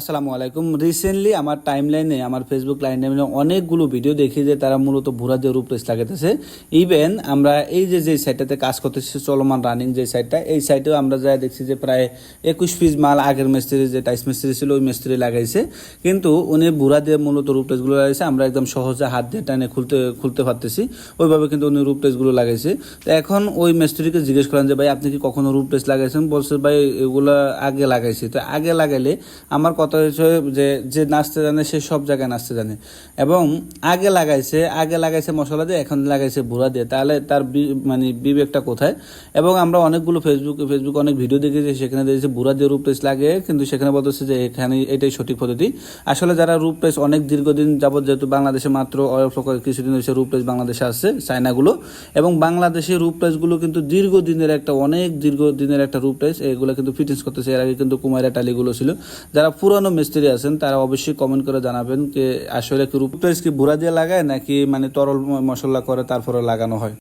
আসসালামু আলাইকুম। রিসেন্টলি আমার টাইম লাইনে আমার ফেসবুক লাইনে অনেকগুলো ভিডিও দেখি যে তারা মূলত ভুরা দিয়ে রূপরেস লাগাতেছে ইভেন আমরা এই যে যে সাইটটাতে কাজ করতেছি, চলমান রানিং যে সাইটটা এই সাইটেও আমরা যা দেখছি যে প্রায় একুশ পিস মাল আগের মিস্ত্রি যে টাইস মিস্ত্রি ছিল, ওই মিস্ত্রি লাগাইছে। কিন্তু উনি ভুরা দিয়ে মূলত রূপরেসগুলো লাগাইছে, আমরা একদম সহজে হাত দিয়ে টানে খুলতে খুলতে পারতেছি। ওইভাবে কিন্তু উনি রূপরেসগুলো লাগাইছে। তো এখন ওই মিস্ত্রিকে জিজ্ঞেস করেন যে, ভাই, আপনি কি কখনো রূপরেস লাগাইছেন? বলছে, ভাই, এগুলো আগে লাগাইছি। তো আগে লাগাইলে আমার কথা হচ্ছে যে যে নাচতে জানে, সে সব জায়গায় নাচতে জানে। এবং আগে লাগাইছে আগে লাগাইছে মশলা দিয়ে, এখন লাগাইছে বুড়া দিয়ে। তাহলে তার মানে বিবেকটা কোথায়? এবং আমরা অনেকগুলো ফেসবুক ফেসবুকে অনেক ভিডিও দেখেছি, সেখানে দেখেছি বুড়া দিয়ে রূপ লাগে, কিন্তু সেখানে বলতেছে যে এখানে এটাই সঠিক পদ্ধতি। আসলে যারা রূপ অনেক দীর্ঘদিন যাবত যেহেতু বাংলাদেশে মাত্র কিছুদিন হয়েছে রূপ বাংলাদেশে আসছে, চায়নাগুলো। এবং বাংলাদেশের রূপ কিন্তু দীর্ঘদিনের একটা, অনেক দীর্ঘদিনের একটা রূপ টেস্ট এগুলো কিন্তু ফিটিংস করতেছে। এর আগে কিন্তু কুমাইরা টালিগুলো ছিল। যারা পুরানো মিস্ত্রি আছেন, তারা অবশ্যই কমেন্ট করে জানাবেন যে আসলে কি রূপ কি বুড়া দিয়ে লাগায় নাকি মানে তরল মশলা করে তারপরে লাগানো হয়?